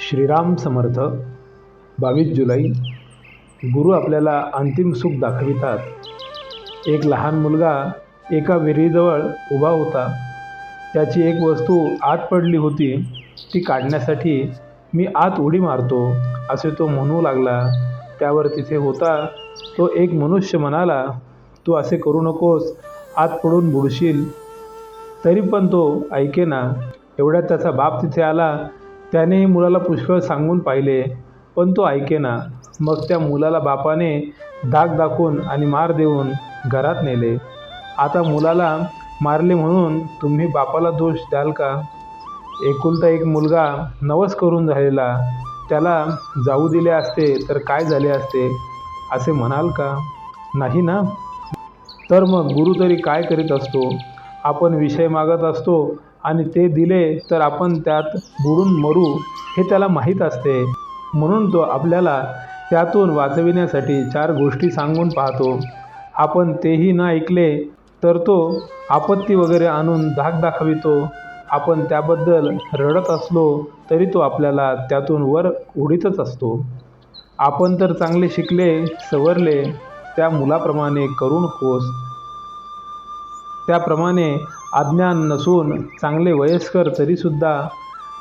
श्रीराम समर्थ बावीस जुलै गुरु आपल्याला अंतिम सुख दाखवितात. एक लहान मुलगा एका विहिरीजवळ उभा होता. त्याची एक वस्तू आत पडली होती ती काढण्यासाठी मी आत उडी मारतो असे तो म्हणू लागला. त्यावर तिथे होता तो एक मनुष्य म्हणाला तू असे करू नकोस आत पडून बुडशील. तरी पण तो ऐकेना एवढ्यात त्याचा बाप तिथे आला त्यानेही मुलाला पुष्कळ सांगून पाहिले पण तो ऐकेना. मग त्या मुलाला बापाने दाग दाखवून आणि मार देऊन घरात नेले. आता मुलाला मारले म्हणून तुम्ही बापाला दोष द्याल का? एकुलता एक मुलगा नवस करून झालेला त्याला जाऊ दिले असते तर काय झाले असते असे म्हणाल का? नाही ना? तर मग गुरु तरी काय करीत असतो? आपण विषय मागत असतो आणि ते दिले तर आपण त्यात बुडून मरू हे त्याला माहीत असते. म्हणून तो आपल्याला त्यातून वाचविण्यासाठी चार गोष्टी सांगून पाहतो. आपण तेही न ऐकले तर तो आपत्ती वगैरे आणून धाक दाखवितो. आपण त्याबद्दल रडत असलो तरी तो आपल्याला त्यातून वर उडीतच असतो. आपण तर चांगले शिकले सवरले त्या मुलाप्रमाणे करू नकोस त्याप्रमाणे अज्ञान नसून चांगले वयस्कर तरीसुद्धा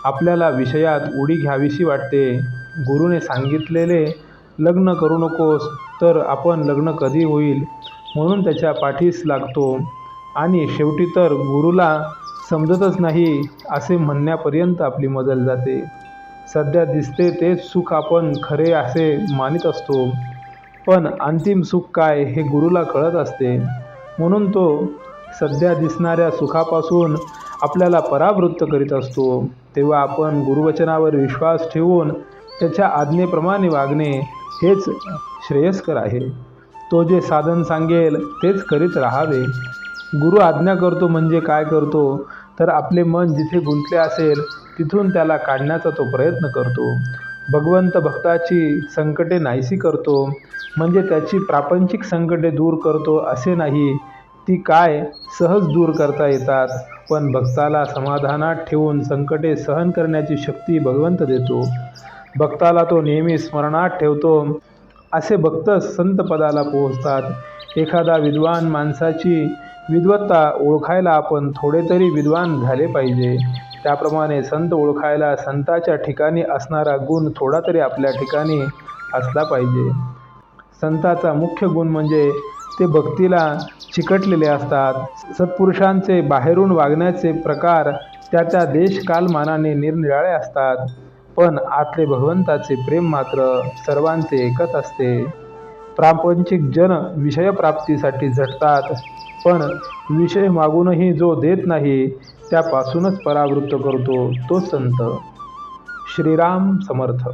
आपल्याला विषयात उडी घ्यावीशी वाटते. गुरुने सांगितलेले लग्न करू नकोस तर आपण लग्न कधी होईल? म्हणून त्याच्या पाठीस लागतो. आणि शेवटी तर गुरुला समजतच नाही असे म्हणण्यापर्यंत आपली मजल जाते. सध्या दिसते तेच सुख आपण खरे असे मानित असतो. पण अंतिम सुख काय हे गुरुला कळत असते. म्हणून तो सध्या दिसणाऱ्या सुखापासून आपल्याला परावृत्त करीत असतो. तेव्हा आपण गुरुवचनावर विश्वास ठेवून त्याच्या आज्ञेप्रमाणे वागणे हेच श्रेयस्कर आहे. तो जे साधन सांगेल तेच करीत राहावे. गुरु आज्ञा करतो म्हणजे काय करतो? तर आपले मन जिथे गुंतले असेल तिथून त्याला काढण्याचा तो प्रयत्न करतो. भगवंत भक्ताची संकटे नाहीशी करतो. म्हणजे त्याची प्रापंचिक संकटे दूर करतो असे नाही ती काय सहज दूर करता येतात. पण भक्ताला समाधानात ठेवून संकटे सहन करण्याची शक्ती भगवंत देतो. भक्ताला तो नेहमी स्मरणात ठेवतो. असे भक्त संतपदाला पोहोचतात. एखादा विद्वान माणसाची विद्वत्ता ओळखायला आपण थोडे तरी विद्वान झाले पाहिजे. त्याप्रमाणे संत ओळखायला संताच्या ठिकाणी असणारा गुण थोडा तरी आपल्या ठिकाणी असला पाहिजे. संताचा मुख्य गुण म्हणजे ते भक्तीला चिकटलेले असतात. सत्पुरुषांचे बाहेरून वागण्याचे प्रकार त्या त्या देशकालमानाने निरनिराळे असतात. पण आतले भगवंताचे प्रेम मात्र सर्वांचे एकच असते. प्रापंचिक जन विषयप्राप्तीसाठी झटतात. पण विषय मागूनही जो देत नाही त्यापासूनच परावृत्त करतो तो संत. श्रीराम समर्थ.